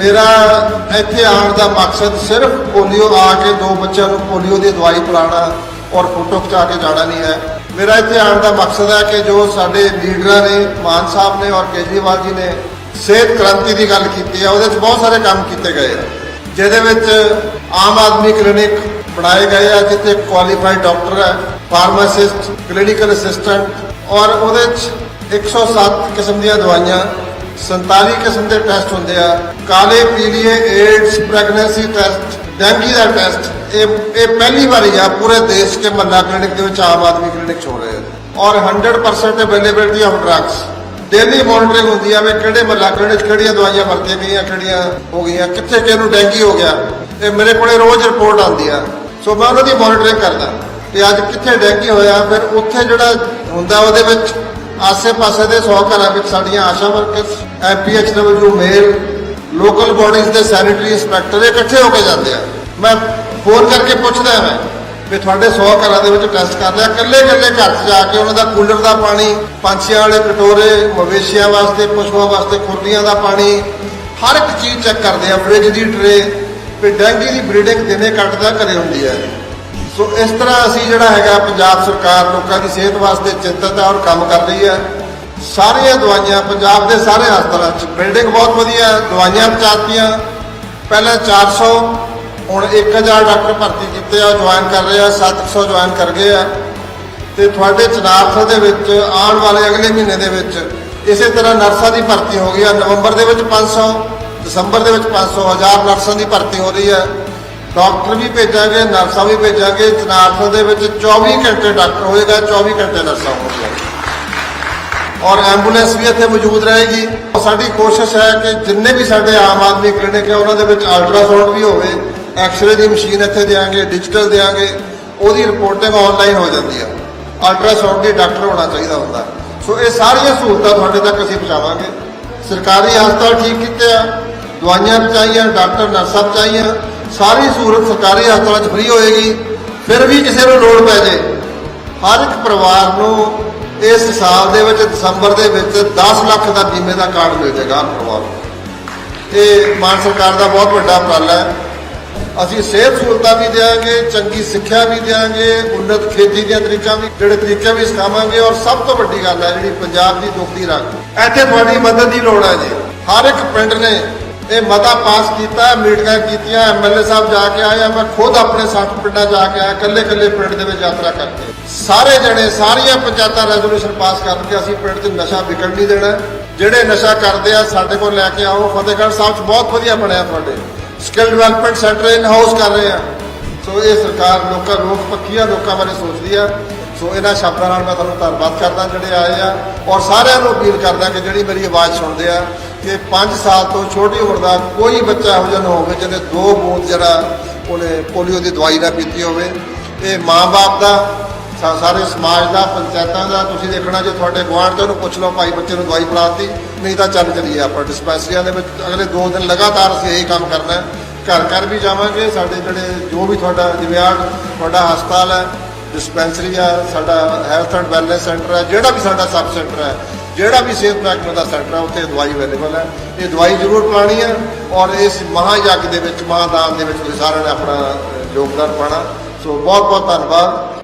ਮੇਰਾ ਇੱਥੇ ਆਉਣ ਦਾ ਮਕਸਦ ਸਿਰਫ ਪੋਲੀਓ ਆ ਕੇ ਦੋ ਬੱਚਿਆਂ ਨੂੰ ਪੋਲੀਓ ਦੀ ਦਵਾਈ ਪਿਲਾਉਣਾ ਔਰ ਫੋਟੋ ਖਿਚਾ ਕੇ ਜਾਣਾ ਨਹੀਂ ਹੈ। ਮੇਰਾ ਇੱਥੇ ਆਉਣ ਦਾ ਮਕਸਦ ਹੈ ਕਿ ਜੋ ਸਾਡੇ ਲੀਡਰਾਂ ਨੇ, ਮਾਨ ਸਾਹਿਬ ਨੇ ਔਰ ਕੇਜਰੀਵਾਲ ਜੀ ਨੇ ਸਿਹਤ ਕ੍ਰਾਂਤੀ ਦੀ ਗੱਲ ਕੀਤੀ ਹੈ, ਉਹਦੇ ਵਿੱਚ ਬਹੁਤ ਸਾਰੇ ਕੰਮ ਕੀਤੇ ਗਏ ਆ ਜਿਹਦੇ ਵਿੱਚ ਆਮ ਆਦਮੀ ਕਲੀਨਿਕ ਬਣਾਏ ਗਏ ਆ, ਜਿੱਥੇ ਕੁਆਲੀਫਾਈਡ ਡਾਕਟਰ ਹੈ ਫਾਰਮਾਸਿਸਟ ਕਲੀਨਿਕਲ ਅਸਿਸਟੈਂਟ ਔਰ ਉਹਦੇ ਵਿੱਚ 107 ਕਿਸਮ ਦੀਆਂ ਦਵਾਈਆਂ 47 ਕਿਸਮ ਦੇ ਟੈਸਟ ਹੁੰਦੇ ਆ। ਕਾਲੇ, ਪੀਲੀਏ, ਏਡਸ, ਪ੍ਰੈਗਨੈਂਸੀ ਟੈਸਟ, ਡੈਂਗੀ ਦਾ ਟੈਸਟ। ਇਹ ਇਹ ਪਹਿਲੀ ਵਾਰੀ ਆ, ਪੂਰੇ ਦੇਸ਼ ਕੇ ਮੱਲਾ ਕਲੀਨਿਕ ਦੇ ਵਿੱਚ ਆਮ ਆਦਮੀ ਕਲੀਨਿਕ 'ਚ ਰਹੇ ਆ। ਔਰ 100% availability of drugs daily monitoring ਹੁੰਦੀ ਆ ਵੀ ਕਿਹੜੇ ਮਹੱਲਾ ਕਲੀਨਿਕ ਕਿਹੜੀਆਂ ਦਵਾਈਆਂ ਵਰਤੀਆਂ ਗਈਆਂ, ਕਿਹੜੀਆਂ ਹੋ ਗਈਆਂ, ਕਿੱਥੇ ਕਿਹਨੂੰ ਡੈਂਗੀ ਹੋ ਗਿਆ। ਇਹ ਮੇਰੇ ਕੋਲੇ ਰੋਜ਼ ਰਿਪੋਰਟ ਆਉਂਦੀ ਆ। ਸੋ ਮੈਂ ਉਹਨਾਂ ਦੀ ਮੋਨਿਟਰਿੰਗ ਕਰਦਾ। ਕਿ ਅੱਜ ਕਿੱਥੇ ਡੈਂਗੀ ਹੋਇਆ, ਫਿਰ ਉੱਥੇ ਜਿਹੜਾ ਹੁੰਦਾ ਉਹਦੇ ਵਿੱਚ ਆਸੇ-ਪਾਸੇ ਦੇ 100 ਘਰਾਂ ਵਿੱਚ ਸਾਡੀਆਂ ASHA workers MPHW male local bodies ਦੇ ਸੈਨੀਟਰੀ ਇੰਸਪੈਕਟਰ ਇਕੱਠੇ ਹੋ ਕੇ ਜਾਂਦੇ ਆ। ਮੈਂ ਫੋਨ ਕਰਕੇ ਪੁੱਛਦਾ ਮੈਂ ਵੀ ਤੁਹਾਡੇ 100 ਘਰਾਂ ਦੇ ਵਿੱਚ ਟੈਸਟ ਕਰ ਲਿਆ ਇਕੱਲੇ ਇਕੱਲੇ ਘਰ 'ਚ ਜਾ ਕੇ ਉਹਨਾਂ ਦਾ ਕੂਲਰ ਦਾ ਪਾਣੀ, ਪੰਛੀਆਂ ਵਾਲੇ ਕਟੋਰੇ, ਮਵੇਸ਼ੀਆਂ ਵਾਸਤੇ, ਪਸ਼ੂਆਂ ਵਾਸਤੇ ਖੁਰਲੀਆਂ ਦਾ ਪਾਣੀ, ਹਰ ਇੱਕ ਚੀਜ਼ ਚੈੱਕ ਕਰਦੇ ਆ, ਫ੍ਰਿਜ ਦੀ ਟਰੇ, ਵੀ ਡੈਂਗੀ ਦੀ ਬਰੀਡਿੰਗ ਦਿਨੇ ਕੱਟਦਾ ਘਰੇ ਹੁੰਦੀ ਹੈ। ਸੋ ਇਸ ਤਰ੍ਹਾਂ ਅਸੀਂ ਜਿਹੜਾ ਹੈਗਾ ਪੰਜਾਬ ਸਰਕਾਰ ਲੋਕਾਂ ਦੀ ਸਿਹਤ ਵਾਸਤੇ ਚਿੰਤਤ ਹੈ ਔਰ ਕੰਮ ਕਰ ਰਹੀ ਹੈ। ਸਾਰੀਆਂ ਦਵਾਈਆਂ ਪੰਜਾਬ ਦੇ ਸਾਰੇ ਹਸਪਤਾਲਾਂ 'ਚ ਬਿਲਡਿੰਗ ਬਹੁਤ ਵਧੀਆ, ਦਵਾਈਆਂ ਪਹੁੰਚਾਤੀਆਂ। ਪਹਿਲਾਂ 400 ਹੁਣ 1000 ਡਾਕਟਰ ਭਰਤੀ ਕੀਤੇ ਆ ਜੁਆਇਨ ਕਰ ਰਹੇ ਆ 700 ਜੁਆਇਨ ਕਰ ਗਏ ਆ। ਤੇ ਤੁਹਾਡੇ ਚਨਾਰਥ ਦੇ ਵਿੱਚ ਆਉਣ ਵਾਲੇ ਅਗਲੇ ਮਹੀਨੇ ਦੇ ਵਿੱਚ ਇਸੇ ਤਰ੍ਹਾਂ ਨਰਸਾਂ ਦੀ ਭਰਤੀ ਹੋ ਗਈ ਆ। ਨਵੰਬਰ ਦੇ ਵਿੱਚ 500 ਦਸੰਬਰ ਦੇ ਵਿੱਚ 500 ਹਜ਼ਾਰ ਨਰਸਾਂ ਦੀ ਭਰਤੀ ਹੋ ਰਹੀ ਹੈ ਡਾਕਟਰ ਵੀ ਭੇਜਾਂਗੇ, ਨਰਸਾਂ ਵੀ ਭੇਜਾਂਗੇ ਚਨਾਰਥ ਦੇ ਵਿੱਚ 24 ਘੰਟੇ ਡਾਕਟਰ ਹੋਏਗਾ 24 ਘੰਟੇ ਨਰਸਾਂ ਹੋਣਗੀਆਂ। ਔਰ ਐਂਬੂਲੈਂਸ ਵੀ ਇੱਥੇ ਮੌਜੂਦ ਰਹੇਗੀ। ਸਾਡੀ ਕੋਸ਼ਿਸ਼ ਹੈ ਕਿ ਜਿੰਨੇ ਵੀ ਸਾਡੇ ਆਮ ਆਦਮੀ ਕਲੀਨਿਕ ਹੈ, ਉਹਨਾਂ ਦੇ ਵਿੱਚ ਅਲਟਰਾਸਾਊਂਡ ਵੀ ਹੋਵੇ, ਐਕਸਰੇ ਦੀ ਮਸ਼ੀਨ ਇੱਥੇ ਦੇਾਂਗੇ ਡਿਜੀਟਲ ਦੇਾਂਗੇ ਉਹਦੀ ਰਿਪੋਰਟਿੰਗ ਆਨਲਾਈਨ ਹੋ ਜਾਂਦੀ ਆ ਅਲਟਰਾਸਾਊਂਡ ਦੀ ਡਾਕਟਰ ਹੋਣਾ ਚਾਹੀਦਾ ਹੁੰਦਾ। ਸੋ ਇਹ ਸਾਰੀਆਂ ਸਹੂਲਤਾਂ ਤੁਹਾਡੇ ਤੱਕ ਅਸੀਂ ਪਹੁੰਚਾਵਾਂਗੇ। ਸਰਕਾਰੀ ਹਸਪਤਾਲ ਠੀਕ ਕੀਤੇ ਆ, ਦਵਾਈਆਂ ਪਹੁੰਚਾਈਆਂ ਡਾਕਟਰ, ਨਰਸਾਂ ਪਹੁੰਚਾਈਆਂ ਸਾਰੀ ਸਹੂਲਤ ਸਰਕਾਰੀ ਹਸਪਤਾਲਾਂ 'ਚ ਫ੍ਰੀ ਹੋਏਗੀ, ਫਿਰ ਵੀ ਕਿਸੇ ਨੂੰ ਲੋੜ ਪੈ ਜੇ। ਹਰ ਇੱਕ ਪਰਿਵਾਰ ਨੂੰ ਇਸ ਸਾਲ ਦੇ ਵਿੱਚ, ਦਸੰਬਰ ਦੇ ਵਿੱਚ 10 ਲੱਖ ਦਾ ਬੀਮੇ ਦਾ ਕਾਰਡ ਮਿਲ ਜਾਏਗਾ ਹਰ ਪਰਿਵਾਰ ਨੂੰ। ਇਹ ਮਾਨ ਸਰਕਾਰ ਦਾ ਬਹੁਤ ਵੱਡਾ ਉਪਰਾਲਾ ਹੈ। ਅਸੀਂ ਸਿਹਤ ਸਹੂਲਤਾਂ ਵੀ ਦੇਵਾਂਗੇ ਚੰਗੀ ਸਿੱਖਿਆ ਵੀ ਦੇਵਾਂਗੇ ਉન્નਤ ਖੇਤੀ ਦੀਆਂ ਤਰੀਕਾਂ ਵੀ, ਜਿਹੜੇ ਤਰੀਕੇ ਵੀ ਸਿਖਾਵਾਂਗੇ ਔਰ ਸਭ ਤੋਂ ਵੱਡੀ ਗੱਲ ਹੈ ਜਿਹੜੀ ਪੰਜਾਬ ਦੀ ਦੁੱਖ ਦੀ ਰੱਖ ਇੱਥੇ ਤੁਹਾਡੀ ਮਦਦ ਦੀ ਲੋੜ ਹੈ ਜੀ। ਹਰ ਇੱਕ ਪਿੰਡ ਨੇ ਇਹ ਮਤਾ ਪਾਸ ਕੀਤਾ, ਮੀਟਿੰਗਾਂ ਕੀਤੀਆਂ ਐਮਐਲਏ ਸਾਹਿਬ ਜਾ ਕੇ ਆਇਆ ਮੈਂ ਖੁਦ ਆਪਣੇ 60 ਪਿੰਡਾਂ ਜਾ ਕੇ ਆਇਆ ਇਕੱਲੇ ਇਕੱਲੇ ਪਿੰਡ ਦੇ ਵਿੱਚ ਯਾਤਰਾ ਕਰਕੇ। ਸਾਰੇ ਜਣੇ, ਸਾਰੀਆਂ ਪੰਚਾਇਤਾਂ ਰੈਜ਼ੋਲੂਸ਼ਨ ਪਾਸ ਕਰਕੇ ਅਸੀਂ ਪਿੰਡ 'ਚ ਨਸ਼ਾ ਵਿਕਣ ਨਹੀਂ ਦੇਣਾ। ਜਿਹੜੇ ਨਸ਼ਾ ਕਰਦੇ ਆ, ਸਾਡੇ ਕੋਲ ਲੈ ਕੇ ਆਓ। ਫਤਿਹਗੜ੍ਹ ਸਾਹਿਬ 'ਚ ਬਹੁਤ ਵਧੀਆ ਬਣਿਆ ਤੁਹਾਡੇ। Skill development centre in house ਕਰ ਰਹੇ ਆ। ਸੋ ਇਹ ਸਰਕਾਰ ਲੋਕਾਂ, ਲੋਕ ਪੱਕੀਆਂ ਲੋਕਾਂ ਬਾਰੇ ਸੋਚਦੀ ਆ। ਸੋ ਇਹਨਾਂ ਸ਼ਬਦਾਂ ਨਾਲ ਮੈਂ ਤੁਹਾਨੂੰ ਧੰਨਵਾਦ ਕਰਦਾ ਜਿਹੜੇ ਆਏ ਆ। ਔਰ ਸਾਰਿਆਂ ਨੂੰ ਅਪੀਲ ਕਰਦਾ ਕਿ ਜਿਹੜੀ ਮੇਰੀ ਆਵਾਜ਼ ਸੁਣਦੇ ਆ ਕਿ 5 ਸਾਲ ਤੋਂ ਛੋਟੀ ਉਮਰ ਦਾ ਕੋਈ ਬੱਚਾ ਇਹੋ ਜਿਹਾ ਨਾ ਹੋਵੇ ਜਿਹਨੇ ਦੋ ਬੂੰਦ ਜਿਹੜਾ ਉਹਨੇ ਪੋਲੀਓ ਦੀ ਦਵਾਈ ਨਾ ਪੀਤੀ ਹੋਵੇ। ਇਹ ਮਾਂ-ਬਾਪ ਦਾ ਸਾਰੇ ਸਮਾਜ ਦਾ, ਪੰਚਾਇਤਾਂ ਦਾ, ਤੁਸੀਂ ਦੇਖਣਾ ਜੇ ਤੁਹਾਡੇ ਗੁਆਂਢ 'ਤੇ ਉਹਨੂੰ ਪੁੱਛ ਲਓ, ਭਾਈ ਬੱਚੇ ਨੂੰ ਦਵਾਈ ਪਿਲਾਤੀ, ਨਹੀਂ ਤਾਂ ਚੱਲ ਚਲੀਏ ਆਪਾਂ ਡਿਸਪੈਂਸਰੀਆਂ ਦੇ ਵਿੱਚ। ਅਗਲੇ 2 ਦਿਨ ਲਗਾਤਾਰ ਅਸੀਂ ਇਹੀ ਕੰਮ ਕਰਨਾ ਹੈ। ਘਰ ਘਰ ਵੀ ਜਾਵਾਂਗੇ, ਸਾਡੇ ਜਿਹੜੇ ਜੋ ਵੀ ਤੁਹਾਡਾ ਜਿਵੇਂ ਤੁਹਾਡਾ ਹਸਪਤਾਲ ਹੈ, ਡਿਸਪੈਂਸਰੀ ਆ ਸਾਡਾ ਹੈਲਥ ਐਂਡ ਵੈਲਨੈਸ ਸੈਂਟਰ ਹੈ, ਜਿਹੜਾ ਵੀ ਸਾਡਾ ਸਬ ਸੈਂਟਰ ਹੈ ਜਿਹੜਾ ਵੀ ਸਿਹਤ ਮਹਿਕਮੇ ਦਾ ਸੈਂਟਰ ਹੈ ਉੱਥੇ ਦਵਾਈ ਅਵੇਲੇਬਲ ਹੈ। ਇਹ ਦਵਾਈ ਜ਼ਰੂਰ ਪਿਲਾਣੀ ਹੈ ਔਰ ਇਸ ਮਹਾਯੱਗ ਦੇ ਵਿੱਚ, ਮਹਾਦਾਨ ਦੇ ਵਿੱਚ ਤੁਸੀਂ ਸਾਰਿਆਂ ਨੇ ਆਪਣਾ ਯੋਗਦਾਨ ਪਾਣਾ ਸੋ ਬਹੁਤ ਬਹੁਤ ਧੰਨਵਾਦ।